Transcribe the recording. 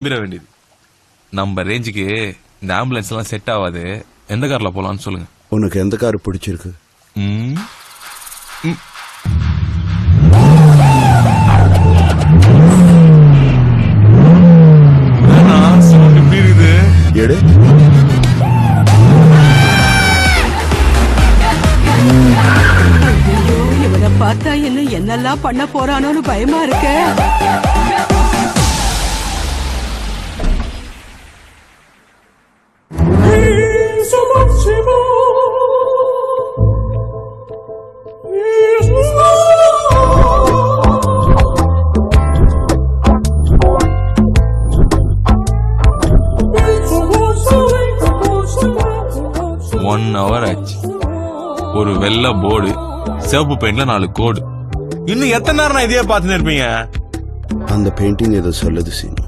நம்பிட வேண்டியது. நம்ம ரேஞ்சுக்கு இந்த ஆம்புலன்ஸ் எல்லாம் செட் ஆகாது எந்த கார்ல போலாம்னு சொல்லுங்க. உனக்கு எந்த கார் பிடிச்சிருக்கு? ம். ம். என்னண்ணா, sound இப்படி இருக்குது? எடு. ஐயோ இவனை பார்த்தா இன்னும் என்னெல்லாம் பண்ண போறானோன்னு பயமா இருக்க? ஒன் ஹவர் ஆச்சு. ஒரு வெள்ளை போர்டு சிவப்பு பெயிண்ட்ல நாலு கோடு. இன்னும் எத்தனை நேரம் நான் இதையே பார்த்துன்னு இருப்பீங்க? அந்த பெயிண்டிங் ஏதோ சொல்லுது சீனு.